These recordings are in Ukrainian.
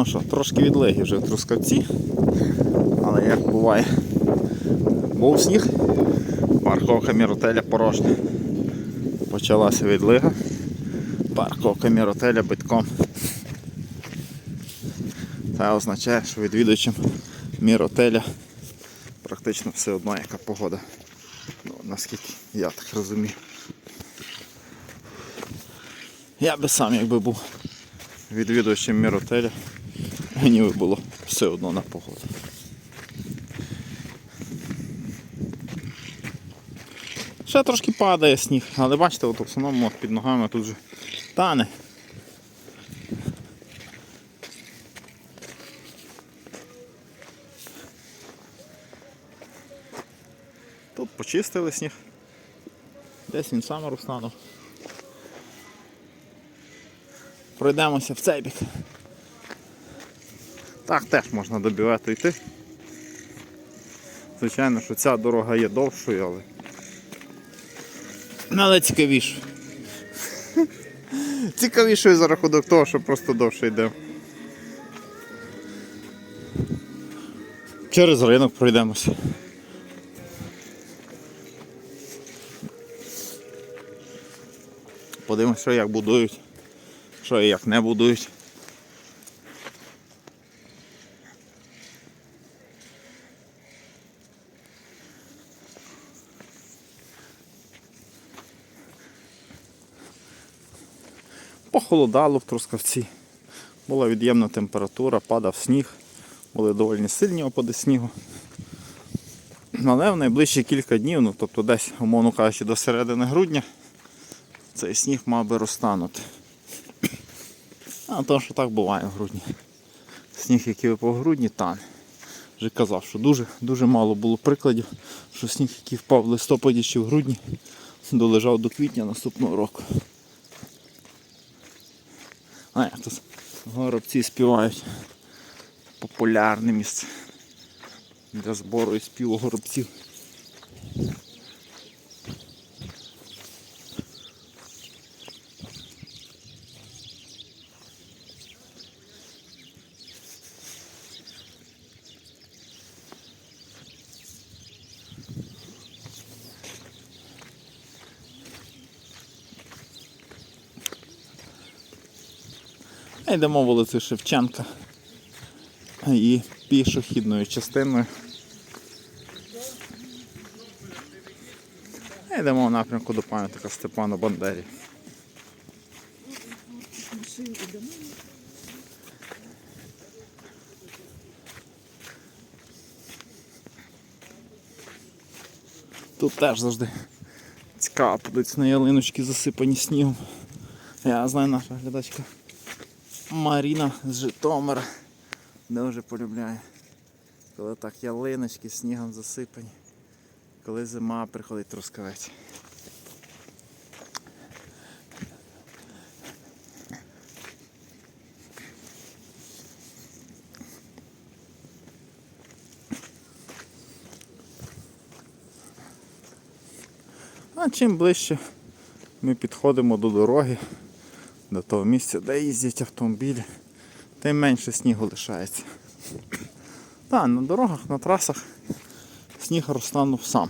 Ну що, трошки відлеги вже в трускавці, але як буває, був сніг, парковка міротеля порожня. Почалася відлига, парковка міротеля битком. Це означає, що відвідувачам міротеля практично все одно яка погода. Ну, наскільки я так розумію. Я би сам, якби був відвідувачем міротеля, мені би було все одно на погоду. Ще трошки падає сніг, але бачите, от в основному під ногами тут вже тане. Тут почистили сніг. Десь він сам розтанув. Пройдемося в цей бік. Так теж можна до бювету йти. Звичайно, що ця дорога є довшою, але. Ну, Але цікавішою. Цікавішою за рахунок того, що просто довше йде. Через ринок пройдемося. Подивимося, як будують, що і як не будують. Похолодало в Трускавці. Була від'ємна температура, падав сніг, були доволі сильні опади снігу. Але в найближчі кілька днів, ну тобто десь, умовно кажучи, до середини грудня, цей сніг мав би розтанути. А то, що так буває в грудні. Сніг, який випав в грудні, тане. Вже казав, що дуже, дуже мало було прикладів, що сніг, який впав в листопаді чи в грудні, долежав до квітня наступного року. А тут горобці співають. Популярне місце для збору і співу горобців. Йдемо вулицею Шевченка і пішохідною частиною. Йдемо в напрямку до пам'ятника Степану Бандері. Тут теж завжди цікаво подивитися на ялиночки засипані снігом. Я знаю наша глядачка. Маріна з Житомира дуже полюбляє. Коли так ялиночки снігом засипані. Коли зима приходить трускавець. А чим ближче ми підходимо до дороги, до того місця, де їздять автомобілі, тим менше снігу лишається. Так, на дорогах, на трасах сніг розтанув сам.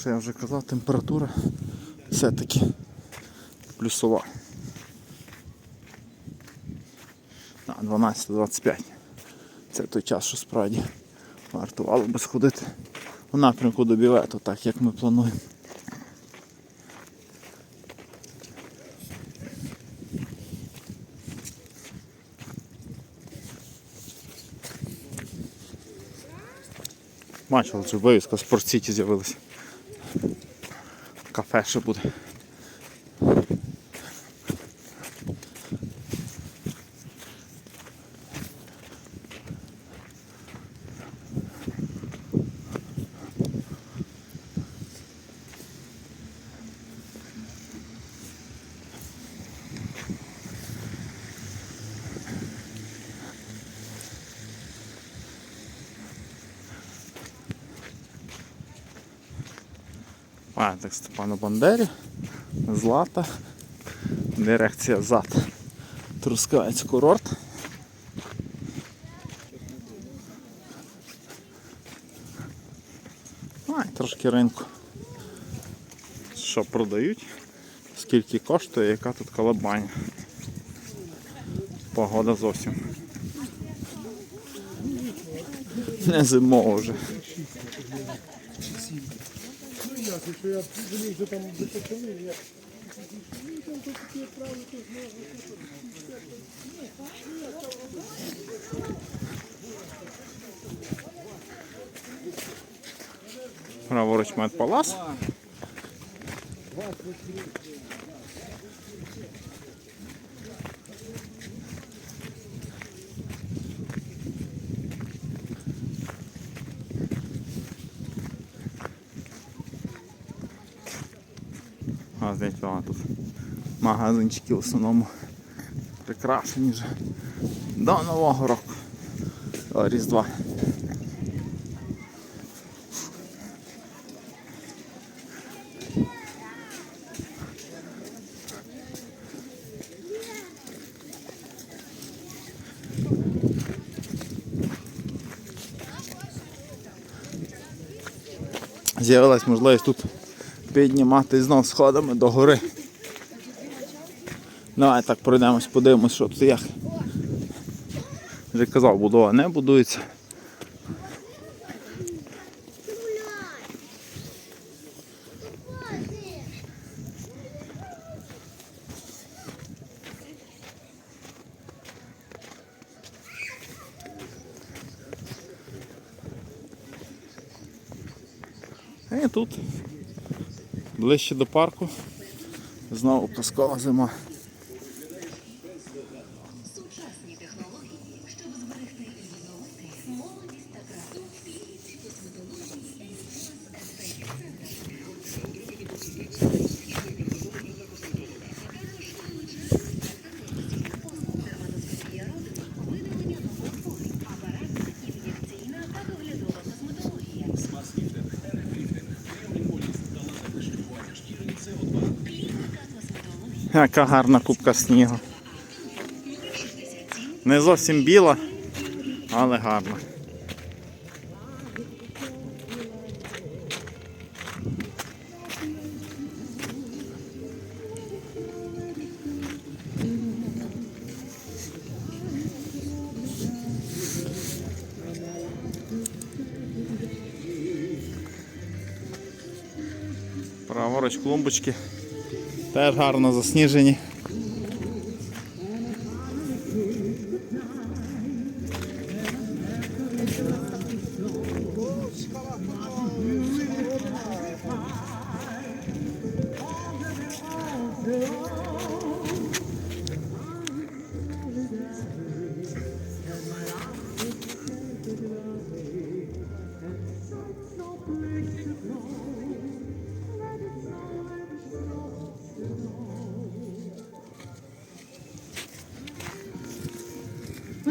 Що я вже казав, температура все-таки плюсова. На 12-25. Це той час, що справді вартувало би сходити у напрямку до бівету, так як ми плануємо. Бачили, що вивіска Спортсіті з'явилася. Кафе ще буде. Пам'ятник Степану Бандері, Злата, дирекція ЗАД. Трускавець курорт. А, трошки ринку. Що продають, скільки коштує, яка тут колобаня. Погода зовсім. Не зимова вже. Якщо я вони вже там почали, я Праворуч медпалас. А, а, тут магазинчики в основному прикрашені вже до Нового року. До Різдва. З'явилась можливість тут піднімати знов сходами до гори. Давай так пройдемось, подивимось, що тут як. Вже казав, будова не будується. І тут, ближче до парку, знову казкова зима. Яка гарна кубка снігу. Не зовсім біла, але гарна. Праворуч клумбочки. Теж гарно засніжені.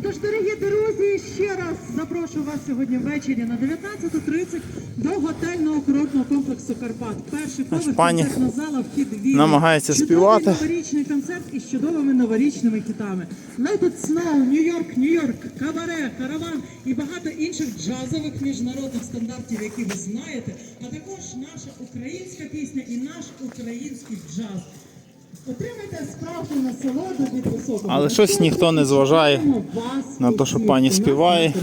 Отож, дорогі друзі, ще раз запрошую вас сьогодні ввечері на 19.30 до готельного курортного комплексу Карпат. Перший поверх пані концертна зала, вхід вільний. намагається Чудовий співати. новорічний концерт із чудовими новорічними хітами. Let It Snow, Нью-Йорк, Нью-Йорк, Кабаре, Караван і багато інших джазових міжнародних стандартів, які ви знаєте, а також наша українська пісня і наш український джаз. Отримайте справжню насолоду від високого. Але щось ніхто не зважає на те, що пані співає,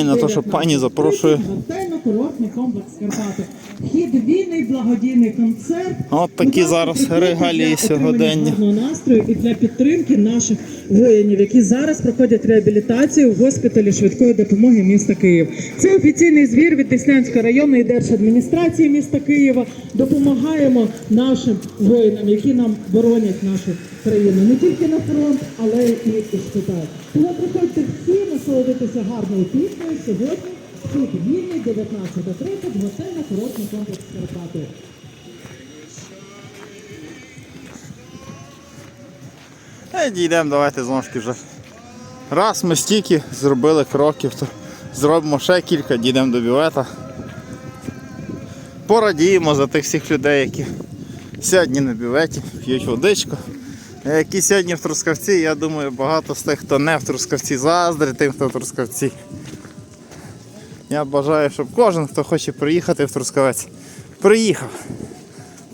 і на те, що пані запрошує. Готельно-курортний комплекс Карпати. Вхід вільний благодійний концерт. От такі зараз регалії сьогодення. настрою і для підтримки наших воїнів, які зараз проходять реабілітацію в госпіталі швидкої допомоги міста Київ. Це офіційний звір від Деснянської районної держадміністрації міста Києва. Допомагаємо нашим воїнам, які нам боронять нашу країну не тільки на фронт, але і у шпиталь. Тому приходьте всі насолодитися гарною піснею сьогодні. Тут вільний 19.30 готельно курортний комплекс Карпати. Дійдемо, давайте знову ж таки вже. Раз ми стільки зробили кроків, то зробимо ще кілька, дійдемо до бювета. Порадіємо за тих всіх людей, які сьогодні на бюветі, п'ють водичку, які сьогодні в Трускавці, я думаю, багато з тих, хто не в Трускавці, заздрить тим, хто в Трускавці. Я бажаю, щоб кожен, хто хоче приїхати в Трускавець, приїхав,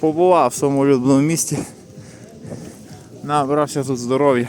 побував в своєму улюбленому місті, набрався тут здоров'я